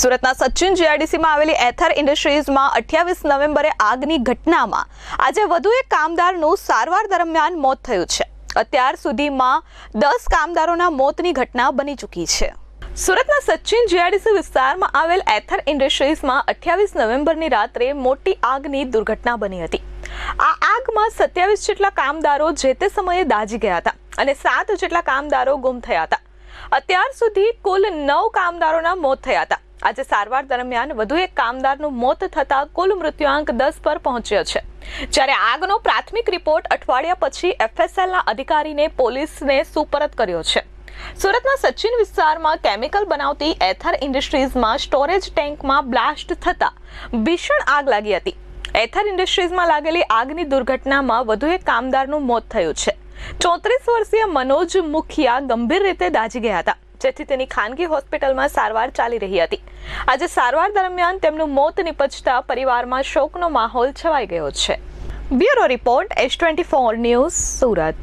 સુરતના સચિન જીઆરડીસીમાં આવેલી એથર ઇન્ડસ્ટ્રીઝમાં અઠ્યાવીસ નવેમ્બરે આગની ઘટનામાં આજે વધુ એક કામદારનું સારવાર દરમિયાન મોત થયું છે. અત્યાર સુધીમાં દસ કામદારોના મોતની ઘટના બની ચૂકી છે. સુરતના સચિન જીઆરડીસી વિસ્તારમાં આવેલ એથર ઇન્ડસ્ટ્રીઝમાં અઠ્યાવીસ નવેમ્બરની રાત્રે મોટી આગની દુર્ઘટના બની હતી. આ આગમાં સત્યાવીસ જેટલા કામદારો જે તે સમયે દાઝી ગયા હતા અને સાત જેટલા કામદારો ગુમ થયા હતા. અત્યાર સુધી કુલ નવ કામદારોના મોત થયા હતા. આજે સારવાર દરમિયાન વધુ એક કામદારનું મોત થતાં કુલ મૃત્યુઆંક દસ પર પહોંચ્યો છે. જ્યારે આગનો પ્રાથમિક રિપોર્ટ અઠવાડિયા પછી એફએસએલના અધિકારીને પોલીસને સુપરત કર્યો છે. સુરતના સચિન વિસ્તારમાં કેમિકલ બનાવતી એથર ઇન્ડસ્ટ્રીઝમાં સ્ટોરેજ ટેન્કમાં બ્લાસ્ટ થતાં ભીષણ આગ લાગી હતી. એથર ઇન્ડસ્ટ્રીઝમાં લાગેલી આગની દુર્ઘટનામાં વધુ એક કામદારનું મોત થયું છે. ચોત્રીસ વર્ષીય મનોજ મુખિયા ગંભીર રીતે દાઝી ગયા હતા. જેથી તેની ખાનગી હોસ્પિટલમાં સારવાર ચાલી રહી હતી. આજે સારવાર દરમિયાન તેમનું મોત નિપજતા પરિવારમાં શોકનો માહોલ છવાઈ ગયો છે. Bureau report, S twenty four news, Surat.